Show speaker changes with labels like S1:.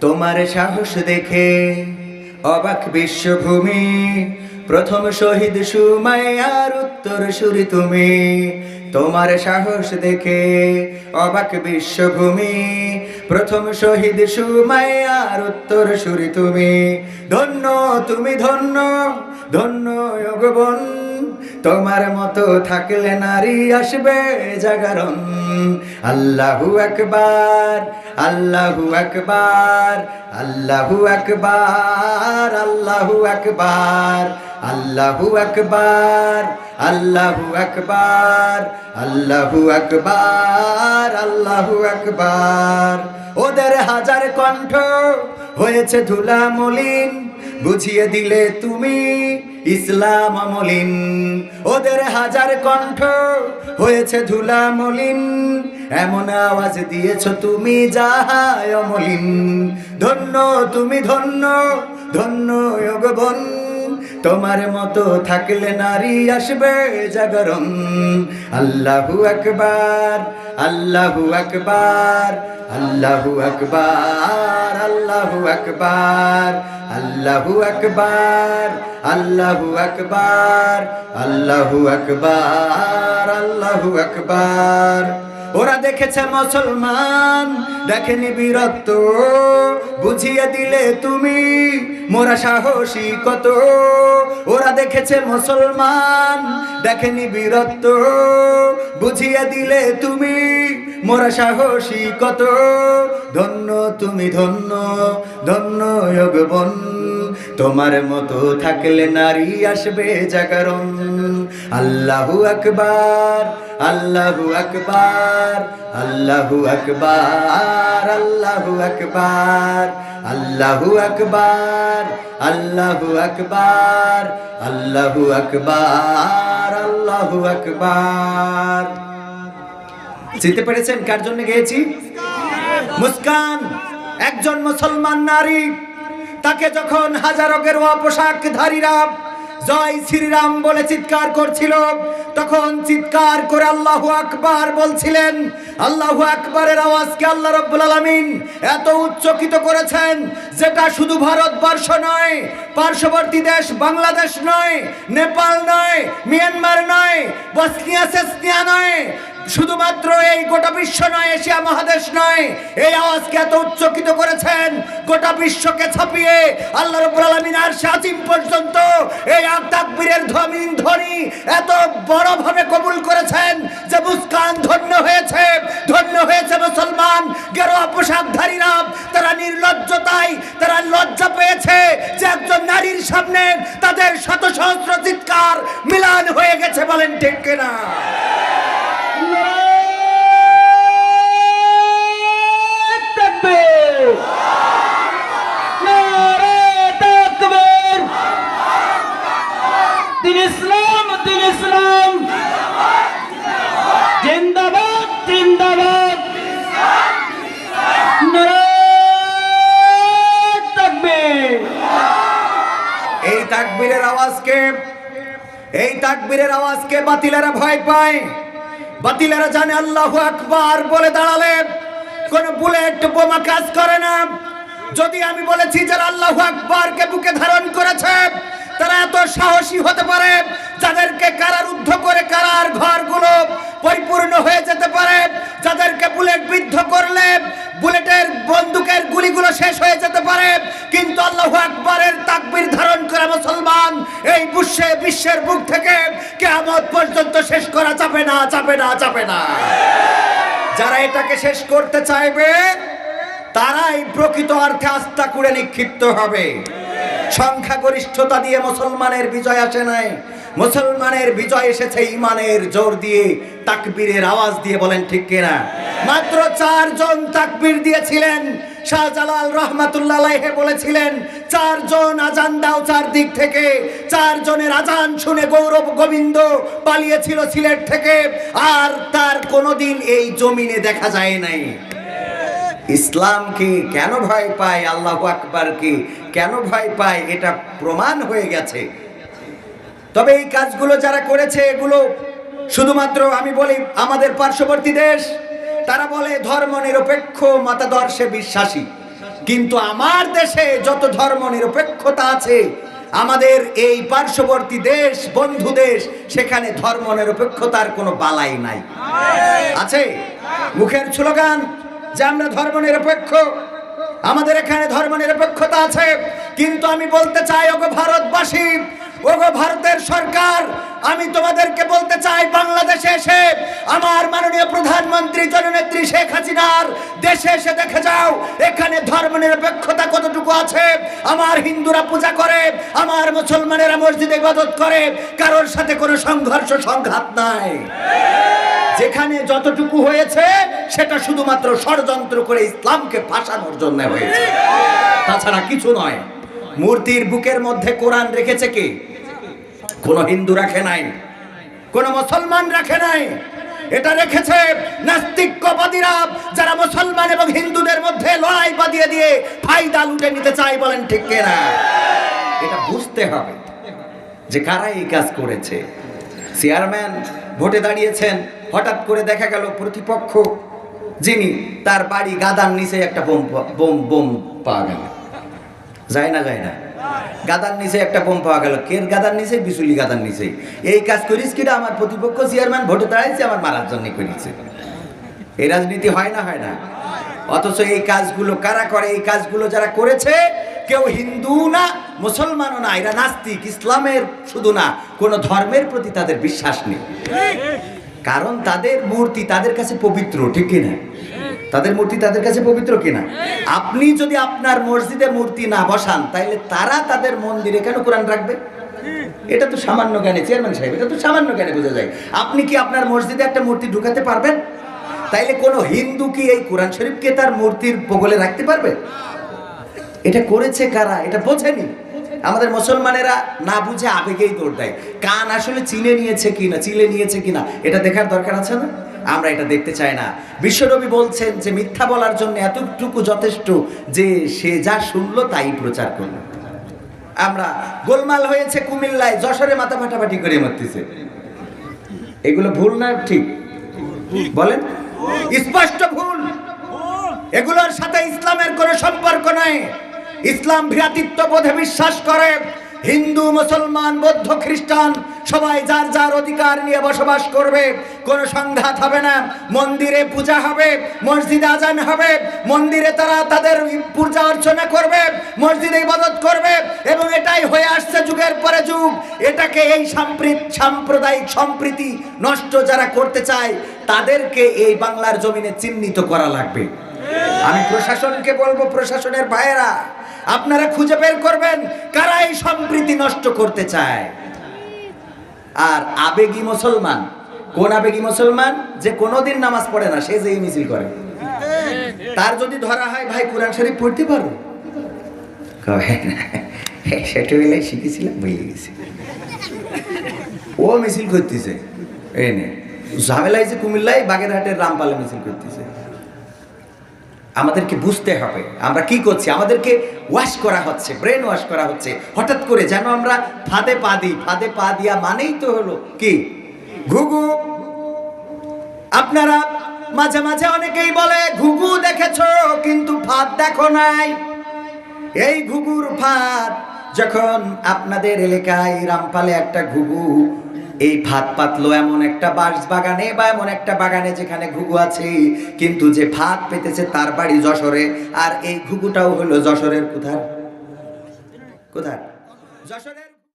S1: তোমার সাহস দেখে অবাক বিশ্বভূমি, প্রথম শহীদ সুমাইয়ার উত্তর সুরি তুমি। তোমার সাহস দেখে অবাক বিশ্বভূমি, প্রথম শহীদ সুমাইয়ার উত্তর সুরি তুমি। ধন্য তুমি ধন্য ধন্য যোগবন তোমার মতো থাকলে নারী আসবে জাগরণ। আল্লাহু একবার আল্লাহু একবার আল্লাহু একবার আল্লাহু একবার আল্লাহু একবার আল্লাহু একবার আল্লাহু একবার আল্লাহু আকবার। ওদের হাজার কণ্ঠ হয়েছে ধুলা মলিন বুঝিয়ে দিলে তুমি ইসলাম মলিন। ওদের হাজার কণ্ঠ হয়েছে ধুলা মলিন এমন আওয়াজ দিয়েছ তুমি যাহায় মলিন ধন্য, তুমি ধন্য ধন্য যোগবন তোমার মতো থাকলে নারী আসবে জাগরণ। আল্লাহু আকবার আল্লাহু আকবার আল্লাহু আকবার আল্লাহু আকবার আল্লাহু আকবার আল্লাহু আকবার আল্লাহু আকবার আল্লাহু আকবার। ওরা দেখেছে মুসলমান। দেখেনি বীরত্ব। বুঝিয়ে দিলে তুমি মোরা সাহসী কত। ওরা দেখেছে মুসলমান। দেখেনি বীরত্ব। বুঝিয়ে দিলে তুমি মোরা সাহসী কত। ধন্য তুমি ধন্য ধন্য যোগবন তোমার মতো থাকলে নারী আসবে জাগরণ। আল্লাহু আকবার আল্লাহু আকবার আল্লাহু আকবার আল্লাহু আকবার আল্লাহু আকবার আল্লাহু আকবার আল্লাহু আকবার আল্লাহু আকবার। চিনতে পেরেছেন কার জন্য গেয়েছি? মুস্কান, একজন মুসলমান নারী। তাকে যখন হাজারো গেরুয়া পোশাকধারীরা জয় শ্রীরাম বলে চিৎকার করছিল, তখন চিৎকার করে আল্লাহু আকবার বলছিলেন, আল্লাহু আকবারের আওয়াজকে আল্লাহ রব্বুল আলামিন এত উচ্চকিত করেছেন, যেটা শুধু ভারতবর্ষ নয়, পার্শ্ববর্তী দেশ বাংলাদেশ নয়, নেপাল নয়, মিয়ানমার নয়, বসনিয়া, সেসনিয়া নয় শুধুমাত্র এই গোটা বিশ্ব নয়, এশিয়া মহাদেশ নয়, এই আওয়াজকে এত উচ্চকিত করেছেন, গোটা বিশ্বকে ছাপিয়ে আল্লাহ রব্বুল আলামিন আর সাজিম পর্যন্ত এই তাকবীরের ধ্বনি ধ্বনি এত বড় ভাবে কবুল করেছেন যে মুস্কান ধন্য হয়েছে ধন্য হয়েছে মুসলমান, গেরোয়া পোশাকধারীরা, তারা নির্লজ্জতায়, তারা লজ্জা পেয়েছে যে একজন নারীর সামনে তাদের শত সহস্র চিৎকার মিলান হয়ে গেছে, বলেন ঠিক কিনা
S2: দিন ইসলাম দিন ইসলাম জিন্দাবাদ জিন্দাবাদ নারায়ণ তাকবীর
S1: এই তাকবীরের আওয়াজকে এই তাকবীরের আওয়াজকে বাতিলেরা ভয় পায়। বাতিলেরা জানে আল্লাহু আকবার বলে দাঁড়ালে। কোন বুলেট বোমা কাজ করে না। যদি আমি বলেছি যারা আল্লাহু আকবারকে বুকে ধারণ করেছে, তারা এত সাহসী হতে পারে, যাদেরকে কারারুদ্ধ করে কারার ঘরগুলো পরিপূর্ণ হয়ে যেতে পারে, যাদেরকে বুলেট বিদ্ধ করলে বুলেটের বন্দুকের গুলিগুলো শেষ হয়ে যেতে পারে, কিন্তু আল্লাহু আকবরের মুসলমান, এই বিশ্বে বিশ্বের বুক থেকে কেয়ামত পর্যন্ত শেষ করা যাবে না যাবে না যাবে না। যারা এটাকে শেষ করতে চাইবে, তারাই প্রকৃত অর্থে আস্থা করে নিক্ষিপ্ত হবে। সংখ্যাগরিষ্ঠতা দিয়ে মুসলমানের বিজয় আসে নাই। মুসলমানের বিজয় এসেছে ইমানের জোর দিয়ে, তাকবীরের আওয়াজ দিয়ে বলেন ঠিক কিনা? মাত্র চারজন তাকবীর দিয়েছিলেন। শাহজালাল রহমাতুল্লাহ বলেছিলেন, চারজন আজান দাও চার দিক থেকে। চারজনের আজান শুনে গৌরব গোবিন্দ পালিয়েছিল সিলেট থেকে, আর তার কোনোদিন এই জমিনে দেখা যায় নাই। ইসলামকে কেন ভয় পায়? আল্লাহ আকবরকে কেন ভয় পায়? এটা প্রমাণ হয়ে গেছে। তবে এই কাজগুলো যারা করেছে, এগুলো শুধুমাত্র আমি বলি আমাদের পার্শ্ববর্তী দেশ তারা বলে, ধর্ম নিরপেক্ষ, মতাদর্শে বিশ্বাসী। কিন্তু আমার দেশে যত ধর্ম নিরপেক্ষতা আছে, আমাদের এই পার্শ্ববর্তী দেশ, বন্ধু দেশ, সেখানে ধর্ম নিরপেক্ষতার কোনো বালাই নাই। আছে? মুখের স্লোগান, যে আমরা ধর্ম নিরপেক্ষ, আমাদের এখানে ধর্ম নিরপেক্ষতা আছে। কিন্তু আমি বলতে চাই, ওগো ভারতবাসী ওগো ভারতের সরকার, আমি তোমাদেরকে বলতে চাই, বাংলাদেশে এসে আমার মাননীয় প্রধানমন্ত্রী জননেত্রী শেখ হাসিনার দেশে এসে দেখে যাও, এখানে ধর্ম নিরপেক্ষতা কতটুকু আছে। আমার হিন্দুরা পূজা করে, আমার মুসলমানেরা মসজিদে ইবাদত করে, কারোর সাথে কোনো সংঘর্ষ, সংঘাত নাই। যেখানে যতটুকু হয়েছে, সেটা শুধুমাত্র ষড়যন্ত্র করে ইসলামকে ফাঁসানোর জন্য হয়েছে। তাছাড়া কিছু নয়, মূর্তির বুকের মধ্যে কোরআন রেখেছে কে? কোন হিন্দু রাখে নাই, কোন মুসলমান রাখে নাই। এটা রেখেছে নাস্তিক্যবাদীরা যারা মুসলমান এবং হিন্দুদের মধ্যে লড়াই বাঁধিয়ে দিয়ে ফায়দা লুটে নিতে চায় বলেন ঠিক কিনা? এটা বুঝতে হবে যে কারা এই কাজ করেছে। চেয়ারম্যান ভোটে দাঁড়িয়েছেন, হঠাৎ করে দেখা গেল প্রতিপক্ষ, যিনি তার বাড়ি গাদার নিচে একটা বোম বোম বোম পাওয়া গেল। যায় না যায় না। গাদার নিচে একটা বোম পাওয়া গেল। কের গাদার নিচে? বিচুলি গাদার নিচে। এই কাজ করিস কিনা আমার প্রতিপক্ষ চেয়ারম্যান ভোটে দাঁড়াইছে, আমার মারার জন্য করেছে। এই রাজনীতি হয় না হয় না। অথচ এই কাজগুলো কারা করে? এই কাজগুলো যারা করেছে, কেউ হিন্দু না, মুসলমানও না। এরা নাস্তিক, ইসলামের শুধু না। কোনো ধর্মের প্রতি তাদের বিশ্বাস নেই। কারণ তাদের মূর্তি তাদের কাছে পবিত্র, ঠিক কিনা তাদের মূর্তি তাদের কাছে পবিত্র কিনা? আপনি যদি আপনার মসজিদে মূর্তি না বসান তাহলে তারা তাদের মন্দিরে কেন কোরআন রাখবে? এটা তো সামান্য জ্ঞানে, চেয়ারম্যান সাহেব, এটা তো সামান্য জ্ঞানে বোঝা যায়। আপনি কি আপনার মসজিদে একটা মূর্তি ঢুকাতে পারবেন? তাইলে কোনো হিন্দু কি এই কোরআন শরীফকে তার মূর্তির বগলে রাখতে পারবে? এটা করেছে কারা? এটা বোঝেনি। আমাদের মুসলমানেরা না বুঝে আবেগেই দৌড় দেয়। কান আসলে চিনে নিয়েছে কিনা, চিলে নিয়েছে কিনা, এটা দেখার দরকার আছে না? আমরা এটা দেখতে চাই না। বিশ্বরবি বলছেন যে মিথ্যা বলার জন্য এতটুকু যথেষ্ট যে সে যা শুনলো তাই প্রচার করল। আমরা গোলমাল হয়েছে কুমিল্লায় যশোরে মাথা ফাটাফাটি করে মরতেছে। এগুলো ভুল না ঠিক? বলেন। স্পষ্ট ভুল। এগুলোর সাথে ইসলামের কোনো সম্পর্ক নাই। ইসলাম ভ্রাতৃত্ব বোধে বিশ্বাস করে। হিন্দু, মুসলমান, বৌদ্ধ, খ্রিস্টান, সবাই যার যার অধিকার নিয়ে বসবাস করবে, কোনো সংঘাত হবে না। মন্দিরে পূজা হবে, মসজিদে আজান হবে, মন্দিরে তারা তাদের পূজা অর্চনা করবে, মসজিদে ইবাদত করবে এবং এটাই হয়ে আসছে যুগের পরে যুগ। এটাকে এই সাম্প্রদায়িক সম্প্রীতি নষ্ট যারা করতে চায়, তাদেরকে এই বাংলার জমিনে চিহ্নিত করা লাগবে। আমি প্রশাসনকে বলব, প্রশাসনের ভাইয়েরা আপনারা খুঁজে বের করবেন কারা এই সম্প্রীতি নষ্ট করতে চায়। আর আবেগী মুসলমান, কোন আবেগী মুসলমান যে কোনোদিন নামাজ পড়ে না, সে যে মিছিল করে। তার যদি ধরা হয়, ভাই, কোরআন শরীফ পড়তে পারো কবে না ছোটবেলায় শিখেছিলাম, ভুলে গেছি। ও মিছিল করতেছে। এই নে ঝামেলাই যে কুমিল্লায় বাগেরহাটের রামপালে মিছিল করতেছে। আমাদেরকে বুঝতে হবে। আমরা কি করছি? আমাদেরকে ওয়াশ করা হচ্ছে ব্রেন ওয়াশ করা হচ্ছে। হঠাৎ করে যেন আমরা ফাঁদে পা দিই। ফাঁদে পা দিয়া মানেই তো হলো কি? ঘুঘু। আপনারা মাঝে মাঝে অনেকেই বলে, ঘুঘু দেখেছ, কিন্তু ফাঁদ দেখো নাই। এই ঘুঘুর ফাঁদ যখন আপনাদের এলাকায় রামপালে একটা ঘুঘু এই ভাত পাতলো এমন একটা বাস বাগানে বা এমন একটা বাগানে যেখানে ঘুঘু আছে কিন্তু যে ভাত পেতেছে তার বাড়ি যশোরে। আর এই ঘুঘুটাও হলো যশোরের কোথায় কোথায় যশোরের